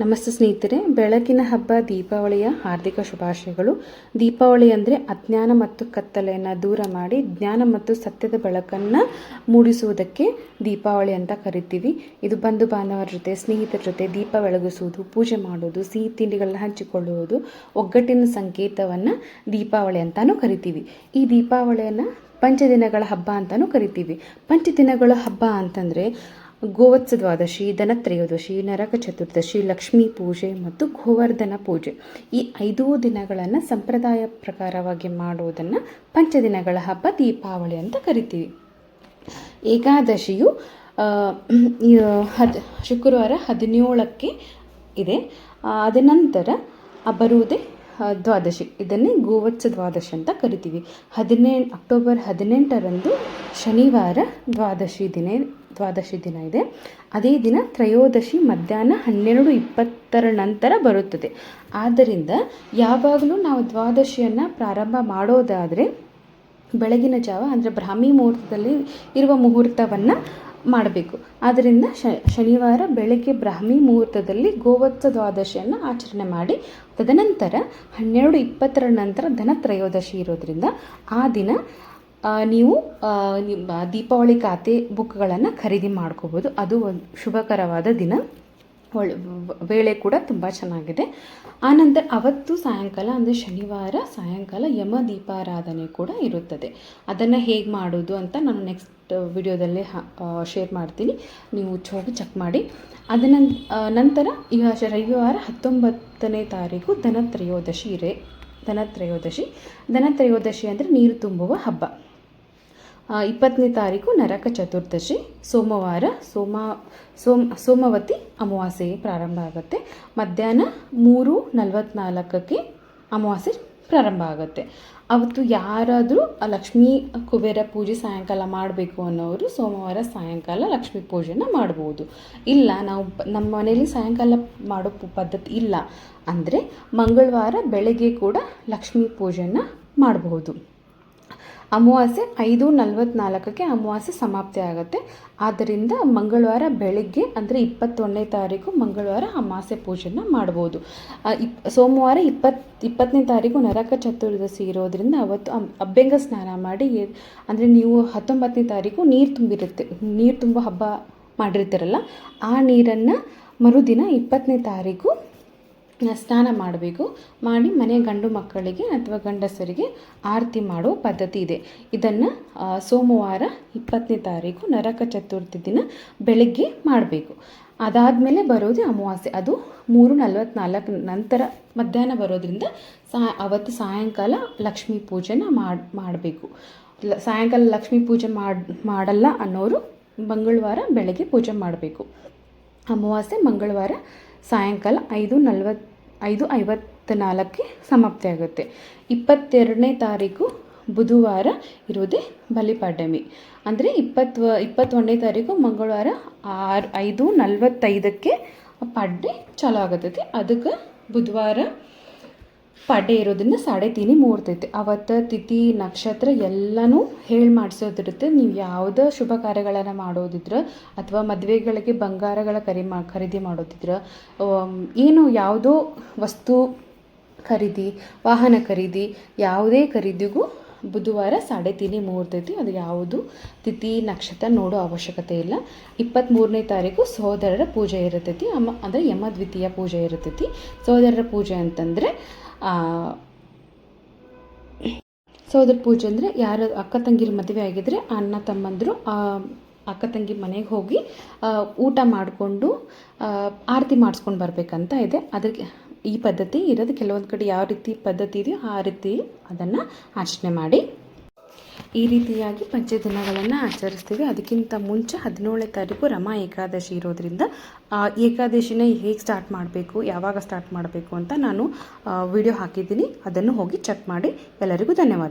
ನಮಸ್ತೆ ಸ್ನೇಹಿತರೆ ಬೆಳಕಿನ ಹಬ್ಬ ದೀಪಾವಳಿಯ ಹಾರ್ದಿಕ ಶುಭಾಶಯಗಳು. ದೀಪಾವಳಿ ಅಂದರೆ ಅಜ್ಞಾನ ಮತ್ತು ಕತ್ತಲೆಯನ್ನು ದೂರ ಮಾಡಿ ಜ್ಞಾನ ಮತ್ತು ಸತ್ಯದ ಬೆಳಕನ್ನು ಮೂಡಿಸುವುದಕ್ಕೆ ದೀಪಾವಳಿ ಅಂತ ಕರಿತೀವಿ. ಇದು ಬಂಧು ಬಾಂಧವರ ಜೊತೆ, ಸ್ನೇಹಿತರ ಜೊತೆ ದೀಪ ಬೆಳಗಿಸುವುದು, ಪೂಜೆ ಮಾಡುವುದು, ಸಿಹಿ ತಿಂಡಿಗಳನ್ನ ಹಂಚಿಕೊಳ್ಳುವುದು, ಒಗ್ಗಟ್ಟಿನ ಸಂಕೇತವನ್ನು ದೀಪಾವಳಿ ಅಂತಲೂ ಕರಿತೀವಿ. ಈ ದೀಪಾವಳಿಯನ್ನು ಪಂಚದಿನಗಳ ಹಬ್ಬ ಅಂತಲೂ ಕರಿತೀವಿ. ಪಂಚದಿನಗಳ ಹಬ್ಬ ಅಂತಂದರೆ ಗೋವತ್ಸ ದ್ವಾದಶಿ ಧನತ್ರಯೋದಶಿ, ನರಕ ಚತುರ್ದಶಿ, ಲಕ್ಷ್ಮೀ ಪೂಜೆ ಮತ್ತು ಗೋವರ್ಧನ ಪೂಜೆ. ಈ ಐದೂ ದಿನಗಳನ್ನು ಸಂಪ್ರದಾಯ ಪ್ರಕಾರವಾಗಿ ಮಾಡುವುದನ್ನು ಪಂಚದಿನಗಳ ಹಬ್ಬ ದೀಪಾವಳಿ ಅಂತ ಕರಿತೀವಿ. ಏಕಾದಶಿಯು ಹದ್, ಶುಕ್ರವಾರ ಹದಿನೇಳಕ್ಕೆ ಇದೆ. ಅದನಂತರ ಬರುವುದೇ ದ್ವಾದಶಿ. ಇದನ್ನೇ ಗೋವತ್ಸ ದ್ವಾದಶಿ ಅಂತ ಕರಿತೀವಿ. ಹದಿನೆಂಟು ಅಕ್ಟೋಬರ್ ಹದಿನೆಂಟರಂದು ಶನಿವಾರ ದ್ವಾದಶಿ ದಿನ ದ್ವಾದಶಿ ದಿನ ಇದೆ. ಅದೇ ದಿನ ತ್ರಯೋದಶಿ ಮಧ್ಯಾಹ್ನ ಹನ್ನೆರಡು ಇಪ್ಪತ್ತರ ನಂತರ ಬರುತ್ತದೆ. ಆದ್ದರಿಂದ ಯಾವಾಗಲೂ ನಾವು ದ್ವಾದಶಿಯನ್ನು ಪ್ರಾರಂಭ ಮಾಡೋದಾದರೆ ಬೆಳಗಿನ ಜಾವ ಅಂದರೆ ಬ್ರಾಹ್ಮಿ ಮುಹೂರ್ತದಲ್ಲಿ ಇರುವ ಮುಹೂರ್ತವನ್ನು ಮಾಡಬೇಕು. ಆದ್ದರಿಂದ ಶನಿವಾರ ಬೆಳಗ್ಗೆ ಬ್ರಾಹ್ಮಿ ಮುಹೂರ್ತದಲ್ಲಿ ಗೋವತ್ಸ ದ್ವಾದಶಿಯನ್ನು ಆಚರಣೆ ಮಾಡಿ, ತದನಂತರ ಹನ್ನೆರಡು ಇಪ್ಪತ್ತರ ನಂತರ ಧನತ್ರಯೋದಶಿ ಇರೋದರಿಂದ ಆ ದಿನ ನೀವು ನಿಮ್ಮ ದೀಪಾವಳಿ ಖಾತೆ ಬುಕ್ಗಳನ್ನು ಖರೀದಿ ಮಾಡ್ಕೋಬೋದು. ಅದು ಒಂದು ಶುಭಕರವಾದ ದಿನ. ಒಳ್ಳೆ ವೇಳೆ ಕೂಡ ತುಂಬ ಚೆನ್ನಾಗಿದೆ. ಆನಂತರ ಅವತ್ತು ಸಾಯಂಕಾಲ, ಅಂದರೆ ಶನಿವಾರ ಸಾಯಂಕಾಲ ಯಮ ದೀಪಾರಾಧನೆ ಕೂಡ ಇರುತ್ತದೆ. ಅದನ್ನು ಹೇಗೆ ಮಾಡೋದು ಅಂತ ನಾನು ನೆಕ್ಸ್ಟ್ ವಿಡಿಯೋದಲ್ಲಿ ಶೇರ್ ಮಾಡ್ತೀನಿ. ನೀವು ಹೋಗಿ ಚೆಕ್ ಮಾಡಿ. ಅದನ್ನ ನಂತರ ಈಗ ರವಿವಾರ ಹತ್ತೊಂಬತ್ತನೇ ತಾರೀಕು ಧನತ್ರಯೋದಶಿ ಇರೇ ಧನತ್ರಯೋದಶಿ. ಧನತ್ರಯೋದಶಿ ಅಂದರೆ ನೀರು ತುಂಬುವ ಹಬ್ಬ. ಇಪ್ಪತ್ತನೇ ತಾರೀಕು ನರಕ ಚತುರ್ದಶಿ, ಸೋಮವಾರ ಸೋಮ, ಸೋಮ್, ಸೋಮವತಿ ಅಮಾವಾಸ್ಯೆ ಪ್ರಾರಂಭ ಆಗುತ್ತೆ. ಮಧ್ಯಾಹ್ನ ಮೂರು ನಲವತ್ತ್ನಾಲ್ಕಕ್ಕೆ ಅಮಾವಾಸ್ಯೆ ಪ್ರಾರಂಭ ಆಗುತ್ತೆ. ಅವತ್ತು ಯಾರಾದರೂ ಲಕ್ಷ್ಮೀ ಕುಬೇರ ಪೂಜೆ ಸಾಯಂಕಾಲ ಮಾಡಬೇಕು ಅನ್ನೋರು ಸೋಮವಾರ ಸಾಯಂಕಾಲ ಲಕ್ಷ್ಮೀ ಪೂಜೆನ ಮಾಡ್ಬೋದು. ಇಲ್ಲ, ನಾವು ನಮ್ಮ ಮನೇಲಿ ಸಾಯಂಕಾಲ ಮಾಡೋ ಪದ್ಧತಿ ಇಲ್ಲ. ಅಂದರೆ ಮಂಗಳವಾರ ಬೆಳಗ್ಗೆ ಕೂಡ ಲಕ್ಷ್ಮೀ ಪೂಜೆನ ಮಾಡಬಹುದು ಅಮಾವಾಸ್ಯೆ ಐದು ನಲವತ್ತ್ನಾಲ್ಕಕ್ಕೆ ಅಮಾವಾಸ್ಯೆ ಸಮಾಪ್ತಿ ಆಗುತ್ತೆ. ಆದ್ದರಿಂದ ಮಂಗಳವಾರ ಬೆಳಗ್ಗೆ ಅಂದರೆ ಇಪ್ಪತ್ತೊಂದನೇ ತಾರೀಕು ಮಂಗಳವಾರ ಅಮಾವಾಸ್ಯೆ ಪೂಜೆನ ಮಾಡ್ಬೋದು. ಇಪ್, ಸೋಮವಾರ ಇಪ್ಪತ್ತು ಇಪ್ಪತ್ತನೇ ತಾರೀಕು ನರಕ ಚತುರ್ದಶಿ ಇರೋದ್ರಿಂದ ಅವತ್ತು ಅಬ್ಬೆಂಗ ಸ್ನಾನ ಮಾಡಿ ಅಂದರೆ ನೀವು ಹತ್ತೊಂಬತ್ತನೇ ತಾರೀಕು ನೀರು ತುಂಬಿರುತ್ತೆ, ನೀರು ತುಂಬ ಹಬ್ಬ ಮಾಡಿರ್ತಾರಲ್ಲ, ಆ ನೀರನ್ನು ಮರುದಿನ ಇಪ್ಪತ್ತನೇ ತಾರೀಕು ಸ್ನಾನ ಮಾಡಬೇಕು. ಮಾಡಿ ಮನೆ ಗಂಡು ಮಕ್ಕಳಿಗೆ ಅಥವಾ ಗಂಡಸರಿಗೆ ಆರತಿ ಮಾಡೋ ಪದ್ಧತಿ ಇದೆ. ಇದನ್ನು ಸೋಮವಾರ ಇಪ್ಪತ್ತನೇ ತಾರೀಕು ನರಕ ಚತುರ್ಥಿ ದಿನ ಬೆಳಗ್ಗೆ ಮಾಡಬೇಕು. ಅದಾದಮೇಲೆ ಬರೋದು ಅಮಾವಾಸ್ಯೆ. ಅದು ಮೂರು ನಲವತ್ತ್ನಾಲ್ಕು ನಂತರ ಮಧ್ಯಾಹ್ನ ಬರೋದ್ರಿಂದ ಸಾ, ಅವತ್ತು ಸಾಯಂಕಾಲ ಲಕ್ಷ್ಮೀ ಪೂಜೆನ ಮಾಡಿ, ಮಾಡಬೇಕು. ಸಾಯಂಕಾಲ ಲಕ್ಷ್ಮೀ ಪೂಜೆ ಮಾಡಿ, ಮಾಡಲ್ಲ ಅನ್ನೋರು ಮಂಗಳವಾರ ಬೆಳಗ್ಗೆ ಪೂಜೆ ಮಾಡಬೇಕು. ಅಮಾವಾಸ್ಯೆ, ಮಂಗಳವಾರ ಸಾಯಂಕಾಲ ಐದು ನಲ್ವತ್ತು ಐದು ಐವತ್ತ ನಾಲ್ಕಕ್ಕೆ ಸಮಾಪ್ತಿ ಆಗುತ್ತೆ. ಇಪ್ಪತ್ತೆರಡನೇ ತಾರೀಕು ಬುಧವಾರ ಇರುವುದೇ ಬಲಿಪಾಡ್ಯಮಿ ಅಂದರೆ ಇಪ್ಪತ್ತು ಇಪ್ಪತ್ತೊಂದನೇ ತಾರೀಕು ಮಂಗಳವಾರ ಆರು, ಐದು ನಲ್ವತ್ತೈದಕ್ಕೆ ಪಾಡ್ಯ ಚಾಲು ಆಗತೈತಿ ಅದಕ್ಕೆ ಬುಧವಾರ ಪಾಡ್ಯ ಇರೋದನ್ನು ಸಾಡೆ ತೀನಿ ಮೂರ್ತೈತೆ. ಅವತ್ತು ತಿಥಿ, ನಕ್ಷತ್ರ ಎಲ್ಲನೂ ಹೇಳಿ ಮಾಡಿಸೋದಿರುತ್ತೆ. ನೀವು ಯಾವುದೇ ಶುಭ ಕಾರ್ಯಗಳನ್ನು ಮಾಡೋದಿದ್ರೆ ಅಥವಾ ಮದುವೆಗಳಿಗೆ ಬಂಗಾರಗಳ ಖರೀ ಮಾ, ಖರೀದಿ ಮಾಡೋದಿದ್ರೆ ಏನು ಯಾವುದೋ ವಸ್ತು ಖರೀದಿ, ವಾಹನ ಖರೀದಿ, ಯಾವುದೇ ಖರೀದಿಗೂ ಬುಧವಾರ ಸಾಡೆ ತೀನಿ ಮೂರ್ತೈತಿ. ಐತಿ ಅದು ಯಾವುದು? ತಿಥಿ, ನಕ್ಷತ್ರ ನೋಡೋ ಅವಶ್ಯಕತೆ ಇಲ್ಲ. ಇಪ್ಪತ್ತ್ಮೂರನೇ ತಾರೀಕು ಸಹೋದರರ ಪೂಜೆ ಇರತೈತಿ. ಅಮ್ಮ ಅಂದರೆ ಯಮ ದ್ವಿತೀಯ ಪೂಜೆ ಇರತೈತಿ. ಸಹೋದರರ ಪೂಜೆ ಅಂತಂದರೆ ಸಹೋದರ ಪೂಜೆ ಅಂದರೆ ಯಾರು ಅಕ್ಕ ತಂಗಿರ ಮದುವೆ ಆಗಿದ್ರೆ ಅಣ್ಣ ತಮ್ಮಂದರು ಅಕ್ಕ ತಂಗಿ ಮನೆಗೆ ಹೋಗಿ ಊಟ ಮಾಡಿಕೊಂಡು ಆರತಿ ಮಾಡಿಸ್ಕೊಂಡು ಬರಬೇಕಂತ ಇದೆ. ಅದಕ್ಕೆ ಈ ಪದ್ಧತಿ ಇರೋದು. ಕೆಲವೊಂದು ಕಡೆ ಯಾವ ರೀತಿ ಪದ್ಧತಿ ಇದೆಯೋ ಆ ರೀತಿ ಅದನ್ನು ಆಚರಣೆ ಮಾಡಿ ಈ ರೀತಿಯಾಗಿ ಪಂಚದಿನಗಳನ್ನು ಆಚರಿಸ್ತೀವಿ. ಅದಕ್ಕಿಂತ ಮುಂಚೆ ಹದಿನೇಳನೇ ತಾರೀಕು ರಮಾ ಏಕಾದಶಿ ಇರೋದ್ರಿಂದ ಏಕಾದಶಿನ ಹೇಗೆ ಸ್ಟಾರ್ಟ್ ಮಾಡಬೇಕು, ಯಾವಾಗ ಸ್ಟಾರ್ಟ್ ಮಾಡಬೇಕು ಅಂತ ನಾನು ವಿಡಿಯೋ ಹಾಕಿದ್ದೀನಿ. ಅದನ್ನು ಹೋಗಿ ಚೆಕ್ ಮಾಡಿ. ಎಲ್ಲರಿಗೂ ಧನ್ಯವಾದ.